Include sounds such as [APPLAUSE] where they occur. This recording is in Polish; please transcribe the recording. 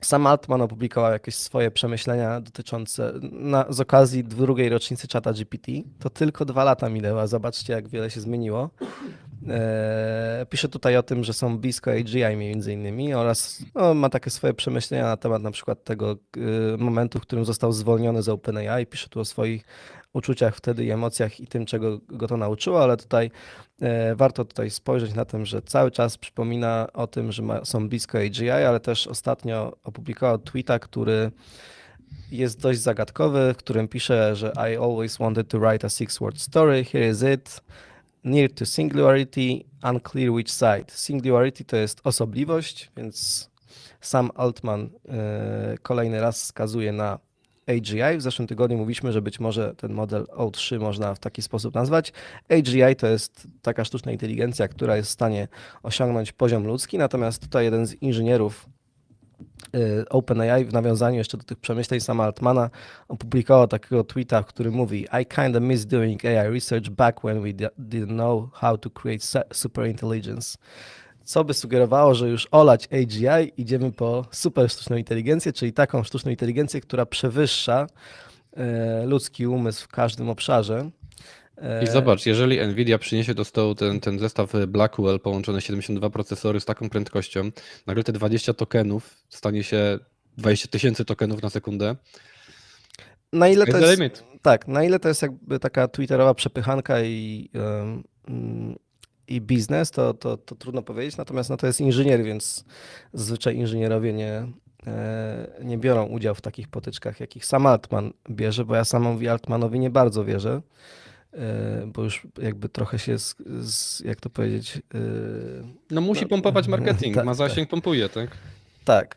Sam Altman opublikował jakieś swoje przemyślenia dotyczące na, z okazji drugiej rocznicy czata GPT. To tylko dwa lata minęło, a zobaczcie jak wiele się zmieniło. Eee, pisze tutaj o tym, że są blisko AGI między innymi oraz no, ma takie swoje przemyślenia na temat na przykład tego y, momentu, w którym został zwolniony z OpenAI. Pisze tu o swoich uczuciach wtedy i emocjach i tym, czego go to nauczyło, ale tutaj e, warto tutaj spojrzeć na tym, że cały czas przypomina o tym, że ma, są blisko AGI, ale też ostatnio opublikował tweeta, który jest dość zagadkowy, w którym pisze, że I always wanted to write a six-word story, here is it. Near to singularity, unclear which side. Singularity to jest osobliwość, więc sam Altman e, kolejny raz wskazuje na AGI. W zeszłym tygodniu mówiliśmy, że być może ten model O3 można w taki sposób nazwać. AGI to jest taka sztuczna inteligencja, która jest w stanie osiągnąć poziom ludzki, natomiast tutaj jeden z inżynierów OpenAI w nawiązaniu jeszcze do tych przemyśleń sama Altmana opublikował takiego tweeta, w którym mówi I kinda miss doing AI research back when we di- didn't know how to create su- super intelligence. Co by sugerowało, że już olać AGI, idziemy po super sztuczną inteligencję, czyli taką sztuczną inteligencję, która przewyższa e, ludzki umysł w każdym obszarze. I zobacz, jeżeli Nvidia przyniesie do stołu ten, ten zestaw Blackwell połączone 72 procesory z taką prędkością, nagle te 20 tokenów stanie się 20 tysięcy tokenów na sekundę. Na ile to jest, limit. tak, na ile to jest jakby taka twitterowa przepychanka i, i biznes, to, to, to trudno powiedzieć, natomiast no, to jest inżynier, więc zazwyczaj inżynierowie nie, e, nie biorą udziału w takich potyczkach, jakich sam Altman bierze, bo ja samowi Altmanowi nie bardzo wierzę, bo już jakby trochę się, z, z, jak to powiedzieć... e, No musi No, pompować [LAUGHS] marketing, tak, ma tak. zasięg, pompuje, tak? Tak.